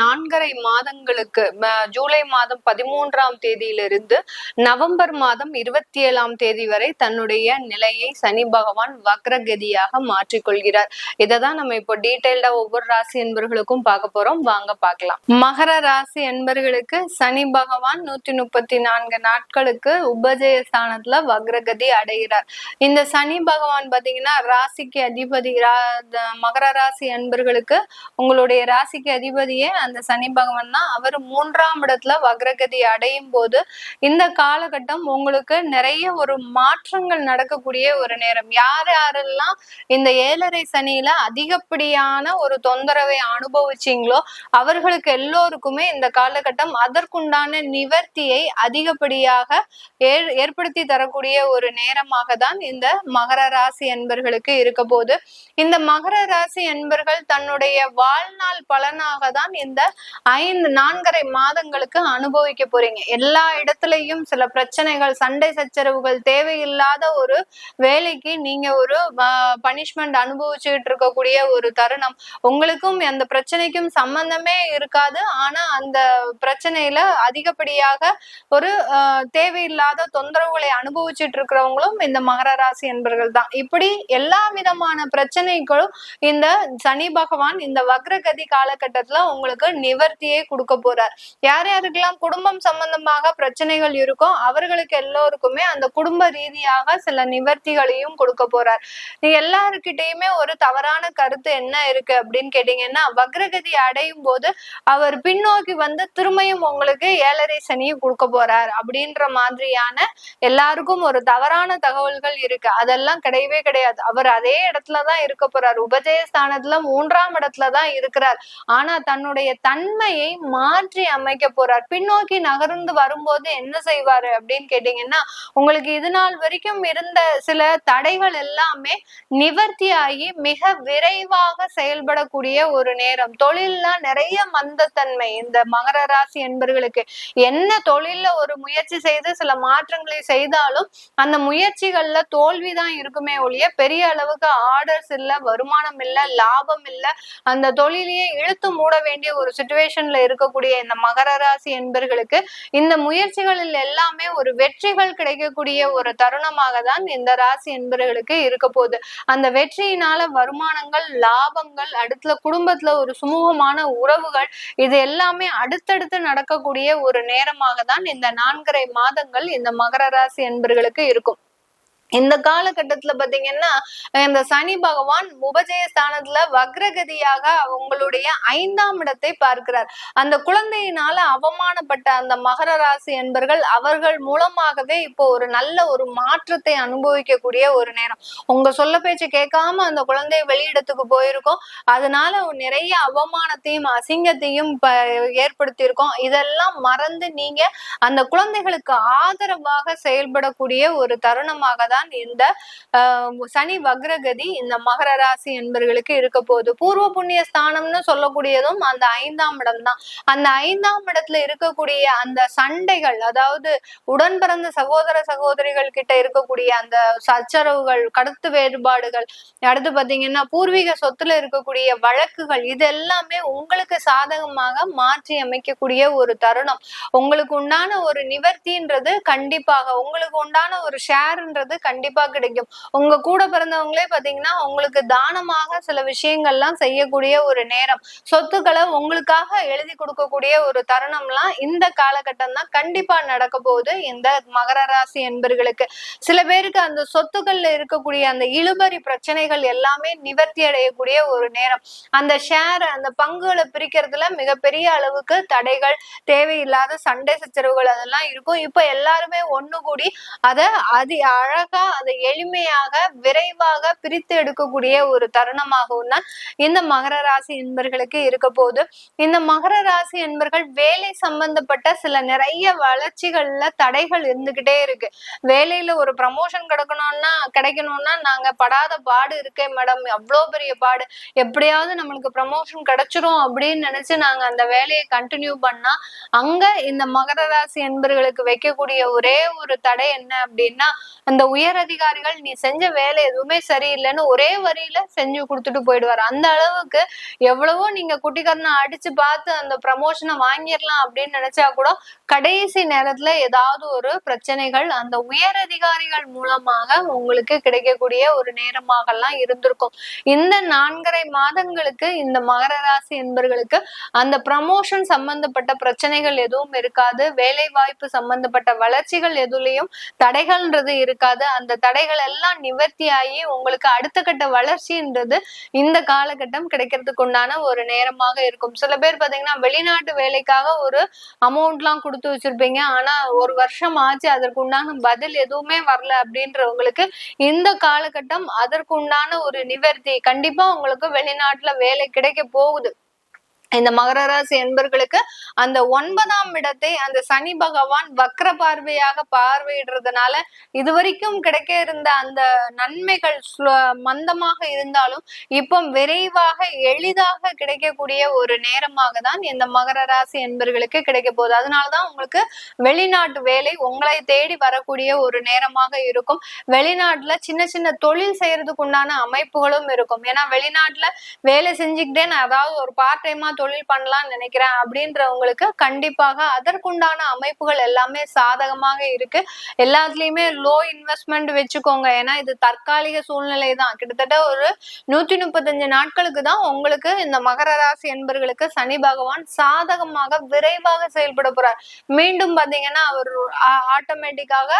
நான்கரை மாதங்களுக்கு ஜூலை மாதம் பதிமூன்றாம் தேதியிலிருந்து நவம்பர் மாதம் இருபத்தி ஏழாம் தேதி வரை தன்னுடைய நிலையை சனி பகவான் வக்ரகதியாக மாற்றிக்கொள்கிறார். இதை தான் நம்ம இப்போ டீட்டெயில்டா ஒவ்வொரு ராசி என்பர்களுக்கும் பார்க்க போறோம். வாங்க பார்க்கலாம். மகர ராசி என்பர்களுக்கு சனி பகவான் நூத்தி முப்பத்தி நான்கு நாட்களுக்கு உபஜய ஸ்தானத்துல வக்ரகதி அடைகிறார். இந்த சனி பகவான் பாத்தீங்கன்னா ராசிக்கு அதிபதி மகர ராசி அன்பர்களுக்கு உங்களுடைய ராசிக்கு அதிபதி அதிபதியே அந்த சனி பகவான் தான். அவர் மூன்றாம் இடத்துல வக்ரகதி அடையும் போது இந்த காலகட்டம் உங்களுக்கு நிறைய ஒரு மாற்றங்கள் நடக்கக்கூடிய ஒரு நேரம். யார் யாரெல்லாம் இந்த ஏழரை சனியில அதிகப்படியான ஒரு தொந்தரவை அனுபவிச்சிங்களோ அவர்களுக்கு எல்லோருக்குமே இந்த காலகட்டம் அதற்குண்டான நிவர்த்தியை அதிகப்படியாக ஏற்படுத்தி தரக்கூடிய ஒரு நேரமாக தான் இந்த மகர ராசி என்பர்களுக்கு இருக்க போது. இந்த மகர ராசி என்பர்கள் தன்னுடைய வாழ்நாள் பலனாக தான் இந்த ஐந்து நான்கரை மாதங்களுக்கு அனுபவிக்க போறீங்க. எல்லா இடத்துலயும் சில பிரச்சனைகள் சண்டை சச்சரவுகள் தேவையில்லாத ஒரு வேலைக்கு நீங்க ஒரு பனிஷ்மெண்ட் அனுபவிச்சுக்கிட்டு இருக்கக்கூடிய ஒரு தருணம். உங்களுக்கும் அந்த பிரச்சனைக்கும் சம்பந்தமே இருக்காது. ஆனா அந்த பிரச்சனையில அதிகப்படியாக ஒரு தேவையில்லாத தொந்தரவுகளை அனுபவிச்சுட்டு இருக்கிறவங்களும் இந்த மகர ராசி என்பர்கள் தான். இப்படி எல்லா விதமான பிரச்சனைகளும் இந்த சனி பகவான் இந்த வக்ரகதி காலகட்டத்துல உங்களுக்கு நிவர்த்தியே கொடுக்க போறார். யார் யாருக்கெல்லாம் குடும்பம் சம்பந்தமாக பிரச்சனைகள் இருக்கோ அவர்களுக்கு எல்லோருக்குமே அந்த குடும்ப ரீதியாக சில நிவர்த்திகளையும் கொடுக்க போறார். நீ எல்லாருக்கிட்டையுமே ஒரு தவறான கருத்து என்ன இருக்கு அப்படின்னு கேட்டீங்கன்னா வக்ரகதி அடையும் போது அவர் பின்னோக்கி வந்து திரும்பியும் உங்களுக்கு ஏழரை சனியை கொடுக்க போறார் அப்படின்ற மாதிரியான எல்லாருக்கும் ஒரு தவறான தகவல்கள் இருக்கு. அதெல்லாம் கிடையவே கிடையாது. அவர் அதே இடத்துலதான் இருக்க போறார். உபஜயஸ்தானத்துல மூன்றாம் இடத்துலதான் இருக்கிறார். ஆனா தன்னுடைய தன்மையை மாற்றி அமைக்க போறார். பின்னோக்கி நகர்ந்து வரும்போது என்ன செய்வாரு அப்படின்னு கேட்டீங்கன்னா உங்களுக்கு இது நாள் வரைக்கும் இருந்த சில தடைகள் எல்லாமே நிவர்த்தி ஆகி மிக விரைவாக செயல்படக்கூடிய ஒரு நேரம். தொழில்னா நிறைய மந்தத்தன்மை. இந்த மகர ராசி என்பர்களுக்கு என்ன தொழில்ல ஒரு முயற்சி செய்து சில மாற்றங்களை செய்தாலும் அந்த முயற்சிகள்ல தோல்விதான் இருக்குமே ஒழிய பெரிய அளவுக்கு ஆர்டர்ஸ் இல்ல வருமானம் இல்ல லாபம் இல்ல. அந்த தொழிலையே இழுத்து மூட வேண்டிய ஒரு சுச்சுவேஷன்ல இருக்கக்கூடிய இந்த மகர ராசி என்பர்களுக்கு இந்த முயற்சிகளில் எல்லாமே ஒரு வெற்றிகள் கிடைக்கக்கூடிய ஒரு தருணமாக தான் இந்த ராசி என்பர்களுக்கு இருக்க போகுது. அந்த வெற்றியினால வருமானங்கள் லாபங்கள் அடுத்த குடும்பத்துல ஒரு சுமூகமான உறவுகள் இது எல்லாமே அடுத்தடுத்து நடக்கக்கூடிய ஒரு நேரமாக தான் இந்த நான்கரை மாதங்கள் இந்த மகர ராசி என்பர்களுக்கு இருக்கும். இந்த காலகட்டத்துல பாத்தீங்கன்னா இந்த சனி பகவான் உபஜய ஸ்தானத்துல வக்ரகதியாக உங்களுடைய ஐந்தாம் இடத்தை பார்க்கிறார். அந்த குழந்தையினால அவமானப்பட்ட அந்த மகர ராசி என்பர்கள் அவர்கள் மூலமாகவே இப்போ ஒரு நல்ல ஒரு மாற்றத்தை அனுபவிக்கக்கூடிய ஒரு நேரம். உங்க சொல்ல பேச்சு கேட்காம அந்த குழந்தை வெளியிடத்துக்கு போயிருக்கோம். அதனால நிறைய அவமானத்தையும் அசிங்கத்தையும் ஏற்படுத்தியிருக்கோம். இதெல்லாம் மறந்து நீங்க அந்த குழந்தைகளுக்கு ஆதரவாக செயல்படக்கூடிய ஒரு தருணமாக தான் தான் இந்த சனி வக்ரகதி இந்த மகர ராசி என்பர்களுக்கு இருக்க போகுது. பூர்வ புண்ணிய ஸ்தானம்னு சொல்லக்கூடியதும் அந்த ஐந்தாம் இடம் தான். அந்த ஐந்தாம் இடத்துல இருக்கக்கூடிய அந்த சண்டைகள் அதாவது உடன் பிறந்த சகோதர சகோதரிகள் கிட்ட இருக்கக்கூடிய அந்த சச்சரவுகள் கருத்து வேறுபாடுகள் அடுத்து பாத்தீங்கன்னா பூர்வீக சொத்துல இருக்கக்கூடிய வழக்குகள் இது எல்லாமே உங்களுக்கு சாதகமாக மாற்றி அமைக்கக்கூடிய ஒரு தருணம். உங்களுக்கு உண்டான ஒரு நிவர்த்தின்றது கண்டிப்பாக உங்களுக்கு உண்டான ஒரு ஷேர்ன்றது கண்டிப்பா கிடைக்கும். உங்க கூட பிறந்தவங்களே பாத்தீங்கன்னா உங்களுக்கு தானமாக சில விஷயங்கள்லாம் செய்யக்கூடிய ஒரு நேரம். சொத்துக்களை உங்களுக்காக எழுதி கொடுக்கக்கூடிய ஒரு தருணம்லாம் இந்த காலகட்டம் தான் கண்டிப்பா நடக்க போகுது இந்த மகர ராசி என்பர்களுக்கு. சில பேருக்கு அந்த சொத்துக்கள்ல இருக்கக்கூடிய அந்த இழுபறி பிரச்சனைகள் எல்லாமே நிவர்த்தி அடையக்கூடிய ஒரு நேரம். அந்த ஷேர் அந்த பங்குகளை பிரிக்கிறதுல மிகப்பெரிய அளவுக்கு தடைகள் தேவையில்லாத சண்டை சச்சரவுகள் அதெல்லாம் இருக்கும். இப்ப எல்லாருமே ஒண்ணு கூடி அதை அதி அழகா அழகா அதை எளிமையாக விரைவாக பிரித்து எடுக்கக்கூடிய ஒரு தருணமாகவும் தான் இந்த மகர ராசி என்பர்களுக்கு இருக்க போகுது. இந்த மகர ராசி என்பர்கள் வேலை சம்பந்தப்பட்ட சில நிறைய வளர்ச்சிகள்ல தடைகள் இருந்துகிட்டே இருக்கு. வேலையில ஒரு ப்ரமோஷன் கிடைக்கணும்னா கிடைக்கணும்னா நாங்க படாத பாடு இருக்கே மேடம் அவ்வளோ பெரிய பாடு. எப்படியாவது நம்மளுக்கு ப்ரமோஷன் கிடைச்சிரும் அப்படின்னு நினைச்சு நாங்க அந்த வேலையை கண்டினியூ பண்ணா அங்க இந்த மகர ராசி என்பர்களுக்கு வைக்கக்கூடிய ஒரே ஒரு தடை என்ன அப்படின்னா அந்த உயர் உயர் அதிகாரிகள் நீ செஞ்ச வேலை எதுவுமே சரியில்லைன்னு ஒரே வரியில செஞ்சு கொடுத்துட்டு போயிடுவார். அந்த அளவுக்கு எவ்வளவோ நீங்க குட்டிக்கரணை அடிச்சு பார்த்து அந்த ப்ரமோஷனை வாங்கிடலாம் அப்படின்னு நினைச்சா கூட கடைசி நேரத்துல ஏதாவது ஒரு பிரச்சனைகள் அந்த உயர் அதிகாரிகள் மூலமாக உங்களுக்கு கிடைக்கக்கூடிய ஒரு நேரமாகலாம் இருந்திருக்கும். இந்த நான்கரை மாதங்களுக்கு இந்த மகர ராசி என்பர்களுக்கு அந்த ப்ரமோஷன் சம்பந்தப்பட்ட பிரச்சனைகள் எதுவும் இருக்காது. வேலை வாய்ப்பு சம்பந்தப்பட்ட வளர்ச்சிகள் எதுலையும் தடைகள்ன்றது இருக்காது. அந்த தடைகள் எல்லாம் நிவர்த்தி ஆகி உங்களுக்கு அடுத்த கட்ட வளர்ச்சின்றது இந்த காலகட்டம் கிடைக்கிறதுக்கு உண்டான ஒரு நேரமாக இருக்கும். சில பேர் பாத்தீங்கன்னா வெளிநாட்டு வேலைக்காக ஒரு அமௌண்ட் எல்லாம் கொடுத்து வச்சிருப்பீங்க. ஆனா ஒரு வருஷம் ஆச்சு அதற்கு உண்டான பதில் எதுவுமே வரல அப்படின்றவங்களுக்கு இந்த காலகட்டம் அதற்கு உண்டான ஒரு நிவர்த்தி. கண்டிப்பா உங்களுக்கு வெளிநாட்டுல வேலை கிடைக்க போகுது. இந்த மகர ராசி என்பர்களுக்கு அந்த ஒன்பதாம் இடத்தை அந்த சனி பகவான் வக்ர பார்வையாக பார்வையிடுறதுனால இதுவரைக்கும் கிடைக்க இருந்த அந்த நன்மைகள் மந்தமாக இருந்தாலும் இப்போ விரைவாக எளிதாக கிடைக்கக்கூடிய ஒரு நேரமாக தான் இந்த மகர ராசி என்பர்களுக்கு கிடைக்க போகுது. அதனாலதான் உங்களுக்கு வெளிநாட்டு வேலை உங்களை தேடி வரக்கூடிய ஒரு நேரமாக இருக்கும். வெளிநாட்டுல சின்ன சின்ன தொழில் செய்யறதுக்கு உண்டான அமைப்புகளும் இருக்கும். ஏன்னா வெளிநாட்டுல வேலை செஞ்சுக்கிட்டே நான் அதாவது ஒரு பார்ட் டைமா தொழில் பண்ணலாம்னு நினைக்கிறேன் அப்படின்றவங்களுக்கு கண்டிப்பாக அதற்குண்டான அமைப்புகள் எல்லாமே சாதகமாக இருக்கு. எல்லாத்துலயுமே லோ இன்வெஸ்ட்மெண்ட் வச்சுக்கோங்க. ஏன்னா இது தற்காலிக சூழ்நிலை தான். கிட்டத்தட்ட ஒரு நூத்தி முப்பத்தஞ்சு நாட்களுக்கு தான் உங்களுக்கு இந்த மகர ராசி என்பர்களுக்கு சனி பகவான் சாதகமாக விரைவாக செயல்பட போறார். மீண்டும் பாத்தீங்கன்னா அவர் ஆட்டோமேட்டிக்காக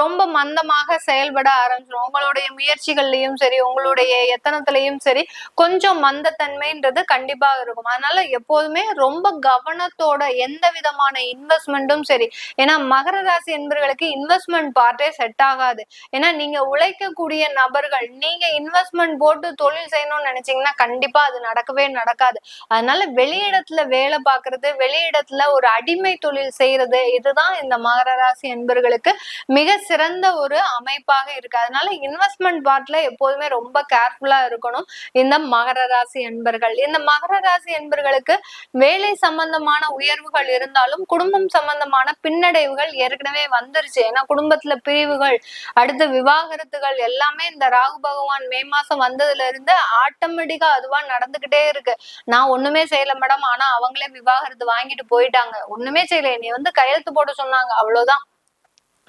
ரொம்ப மந்தமாக செயல்பட ஆரம்பிச்சிடும் உங்களுடைய முயற்சிகள்லயும் சரி உங்களுடைய எத்தனத்திலையும் சரி கொஞ்சம் மந்தத்தன்மைன்றது கண்டிப்பாக இருக்கும். அதனால எப்போதுமே ரொம்ப கவனத்தோட எந்த விதமான இன்வெஸ்ட்மெண்ட்டும் சரி. ஏன்னா மகர ராசி என்பவர்களுக்கு இன்வெஸ்ட்மெண்ட் பார்ட்டே செட் ஆகாது. ஏன்னா நீங்க உழைக்கக்கூடிய நபர்கள் நீங்க இன்வெஸ்ட்மெண்ட் போட்டு தொழில் செய்யணும்னு நினைச்சீங்கன்னா கண்டிப்பா அது நடக்கவே நடக்காது. அதனால வெளியிடத்துல வேலை பார்க்கறது வெளியிடத்துல ஒரு அடிமை தொழில் செய்யறது இதுதான் இந்த மகர ராசி என்பர்களுக்கு மிக சிறந்த ஒரு அமைப்பாக இருக்கு. அதனால இன்வெஸ்ட்மெண்ட் பார்ட்ல எப்போதுமே ரொம்ப கேர்ஃபுல்லா இருக்கணும். இந்த மகர ராசி என்பர்கள். இந்த மகர ராசி என்பர்கள் அவங்களுக்கு வேலை சம்பந்தமான உயர்வுகள் இருந்தாலும் குடும்பம் சம்பந்தமான பின்னடைவுகள் ஏற்கனவே வந்துருச்சு. ஏன்னா குடும்பத்துல பிரிவுகள் அடுத்து விவாகரத்துகள் எல்லாமே இந்த ராகு பகவான் மே மாசம் வந்ததுல இருந்து ஆட்டோமேட்டிக்கா அதுவா நடந்துகிட்டே இருக்கு. நான் ஒண்ணுமே செய்யல மேடம். ஆனா அவங்களே விவாகரத்து வாங்கிட்டு போயிட்டாங்க. ஒண்ணுமே செய்யல. நீ வந்து கையெழுத்து போட சொன்னாங்க. அவ்வளவுதான்.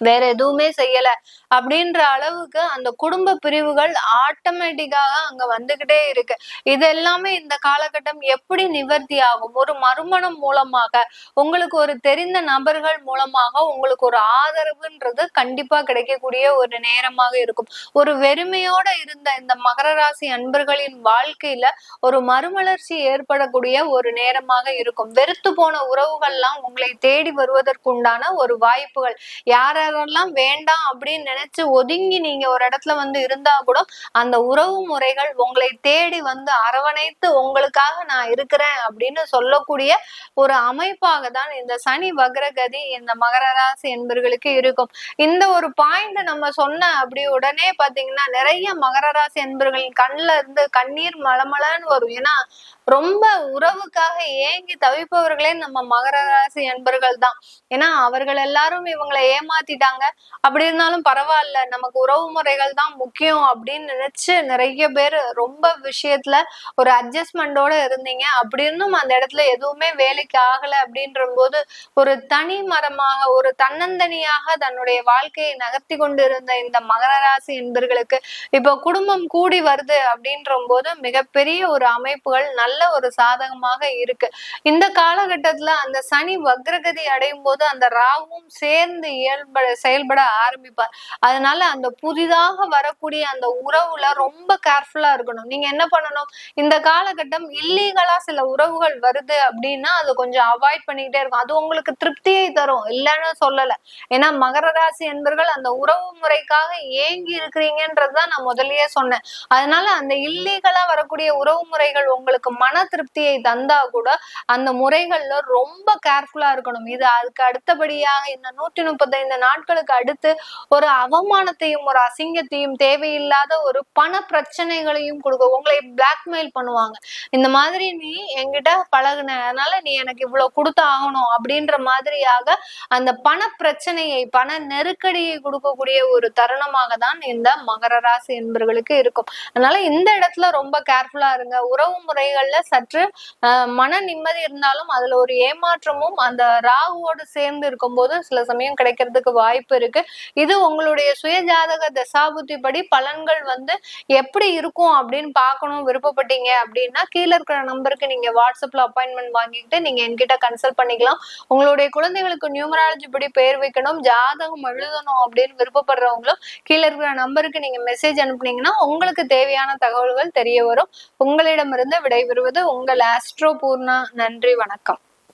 வேற எதுவுமே செய்யல. அப்படின்ற அளவுக்கு அந்த குடும்ப பிரிவுகள் ஆட்டோமேட்டிக்காக அங்க வந்துகிட்டே இருக்கு. இது எல்லாமே இந்த காலகட்டம் எப்படி நிவர்த்தி ஆகும்? ஒரு மறுமணம் மூலமாக உங்களுக்கு ஒரு தெரிந்த நபர்கள் மூலமாக உங்களுக்கு ஒரு ஆதரவுன்றது கண்டிப்பா கிடைக்கக்கூடிய ஒரு நேரமாக இருக்கும். ஒரு வெறுமையோட இருந்த இந்த மகர ராசி அன்பர்களின் வாழ்க்கையில ஒரு மறுமலர்ச்சி ஏற்படக்கூடிய ஒரு நேரமாக இருக்கும். வெறுத்து போன உறவுகள்லாம் உங்களை தேடி வருவதற்குண்டான ஒரு வாய்ப்புகள். எல்லாம் வேண்டாம் அப்படின்னு நினைச்சு ஒதுங்கி நீங்க ஒரு இடத்துல வந்து இருந்தா கூட அந்த உறவு முறைகள் உங்களை தேடி வந்து அரவணைத்து உங்களுக்காக நான் இருக்கிறேன் அப்படின்னு சொல்லக்கூடிய ஒரு அமைப்பாக தான் இந்த சனி வக்ரகதி இந்த மகர ராசி என்பர்களுக்கு இருக்கும். இந்த ஒரு பாயிண்ட் நம்ம சொன்ன அப்படி உடனே பாத்தீங்கன்னா நிறைய மகர ராசி என்பர்களின் கண்ணுல இருந்து கண்ணீர் மலமலன்னு வரும். ஏன்னா ரொம்ப உறவுக்காக ஏங்கி தவிப்பவர்களே நம்ம மகர ராசி என்பர்கள் தான். ஏன்னா அவர்கள் எல்லாரும் இவங்களை பேசிட்டாங்க அப்படி இருந்தாலும் பரவாயில்ல நமக்கு உறவு முறைகள் தான் முக்கியம் அப்படின்னு நினைச்சு நிறைய பேர் ரொம்ப விஷயத்துல ஒரு அட்ஜஸ்ட்மெண்டோட இருந்தீங்க. அப்படி இருந்தும் அந்த இடத்துல எதுவுமே வேலைக்கு ஆகல அப்படின்ற போது ஒரு தனி மரமாக ஒரு தன்னந்தனியாக தன்னுடைய வாழ்க்கையை நகர்த்தி கொண்டு இருந்த இந்த மகர ராசி என்பர்களுக்கு இப்போ குடும்பம் கூடி வருது அப்படின்ற போது மிகப்பெரிய ஒரு அமைப்புகள் நல்ல ஒரு சாதகமாக இருக்கு. இந்த காலகட்டத்துல அந்த சனி வக்ரகதி அடையும் போது அந்த ராகுவும் சேர்ந்து இயல்பட செயல்பட ஆரம்பிப்பார் அதனால அந்த புதிதாக வரக்கூடிய அந்த உறவுல ரொம்ப கேர்ஃபுல்லா இருக்கணும். நீங்க என்ன பண்ணணும்? இந்த காலகட்டம் இல்லீகலா சில உறவுகள் வருது அப்படின்னா அது கொஞ்சம் அவாய்ட் பண்ணிக்கிட்டே இருக்கும். அது உங்களுக்கு திருப்தியை தரும். இல்லைன்னு சொல்லல. ஏன்னா மகர ராசி என்பர்கள் அந்த உறவு முறைக்காக ஏங்கி இருக்கிறீங்கன்றதுதான் நான் முதல்லயே சொன்னேன். அதனால அந்த இல்லீகலா வரக்கூடிய உறவு முறைகள் உங்களுக்கு மன திருப்தியை தந்தா கூட அந்த முறைகள்ல ரொம்ப கேர்ஃபுல்லா இருக்கணும். இது அதுக்கு அடுத்தபடியாக இந்த நூற்றி முப்பத்தைந்து நாட்களுக்கு அடுத்து ஒரு அவமானத்தையும் ஒரு அசிங்கத்தையும் தேவையில்லாத ஒரு பண பிரச்சனைகளையும் கொடுக்க உங்களை பிளாக்மெயில் பண்ணுவாங்க. இந்த மாதிரி நீ என்கிட்ட பழகுன அதனால நீ எனக்கு இவ்வளவு கொடுத்து ஆகணும் அப்படின்ற மாதிரியாக அந்த பண பிரச்சனையை பண நெருக்கடியை கொடுக்கக்கூடிய ஒரு தருணமாக தான் இந்த மகர ராசி என்பர்களுக்கு இருக்கும். அதனால இந்த இடத்துல ரொம்ப கேர்ஃபுல்லா இருங்க. உறவு முறைகள்ல சற்று மன நிம்மதி இருந்தாலும் அதுல ஒரு ஏமாற்றமும் அந்த ராகுவோடு சேர்ந்து இருக்கும்போது சில சமயம் கிடைக்கிறதுக்கு வாய்ப்பு இருக்கு. இது உங்களுடைய சுயஜாதக தசாபுத்தி படி பலன்கள் வந்து எப்படி இருக்கும் அப்படின்னு பார்க்கணும் விருப்பப்பட்டீங்க அப்படின்னா கீழே இருக்கிற நம்பருக்கு நீங்க வாட்ஸ்அப்ல அப்பாயின்மெண்ட் வாங்கிக்கிட்டு நீங்க என்கிட்ட கன்சல்ட் பண்ணிக்கலாம். உங்களுடைய குழந்தைகளுக்கு நியூமராலஜி படி பேர் வைக்கணும் ஜாதகம் எழுதணும் அப்படின்னு விருப்பப்படுறவங்களும் கீழே இருக்கிற நம்பருக்கு நீங்க மெசேஜ் அனுப்புனீங்கன்னா உங்களுக்கு தேவையான தகவல்கள் தெரிய வரும். உங்களிடமிருந்து விடைபெறுவது உங்கள் ஆஸ்ட்ரோ பூர்ணா நன்றி வணக்கம்.